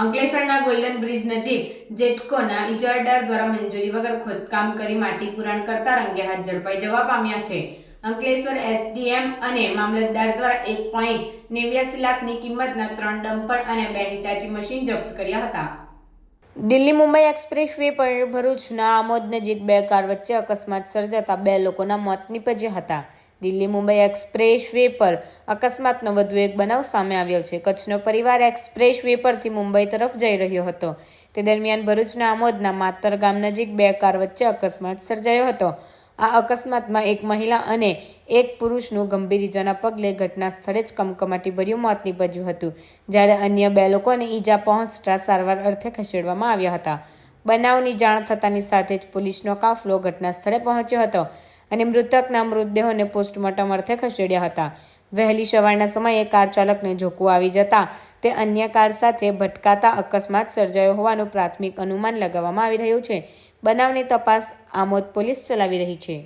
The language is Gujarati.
અંકલેશ્વરના ગોલ્ડન બ્રિજ નજીક જેટકોના ઇજારદાર દ્વારા મંજૂરી વગર ખોદકામ કરી માટી પુરાણ કરતા રંગે હાથ ઝડપાઈ જવા પામ્યા છે. અંકલેશ્વર એસડીએમ અને મામલતદાર દ્વારા એક પોઈન્ટ નેવ્યાસી લાખની કિંમતના ત્રણ ડમ્પર અને બે હિટાચી મશીન જપ્ત કર્યા હતા. દિલ્હી મુંબઈ એક્સપ્રેસ વે પર ભરૂચના આમોદ નજીક બે કાર વચ્ચે અકસ્માત સર્જાતા બે લોકોના મોત નીપજ્યા હતા. દિલ્હી મુંબઈ એક્સપ્રેસ વે પર અકસ્માતનો વધુ એક બનાવ સામે આવ્યો છે. કચ્છનો પરિવાર એક્સપ્રેસ વે પરથી મુંબઈ તરફ જઈ રહ્યો હતો. તે દરમિયાન ભરૂચના આમોદના માતર ગામ નજીક બે કાર વચ્ચે અકસ્માત સર્જાયો હતો. આ અકસ્માતમાં એક મહિલા અને એક પુરુષનું ગંભીર ઇજાના પગલે ઘટના સ્થળે જ કમકમાટી ભર્યું મોત નીપજ્યું હતું. જ્યારે અન્ય બે લોકોને ઈજા પહોંચતા સારવાર અર્થે ખસેડવામાં આવ્યા હતા. બનાવની જાણ થતાની સાથે જ પોલીસનો કાફલો ઘટના સ્થળે પહોંચ્યો હતો. અને મૃતકના મૃતદેહોને પોસ્ટમોર્ટમ અર્થે ખસેડ્યા હતા. વહેલી સવારના સમયે કાર ચાલકને ઝોકું આવી જતા તે અન્ય કાર સાથે ભટકાતા અકસ્માત સર્જાયો હોવાનું પ્રાથમિક અનુમાન લગાવવામાં આવી રહ્યું છે. બનાવની તપાસ આમોદ પોલીસ ચલાવી રહી છે.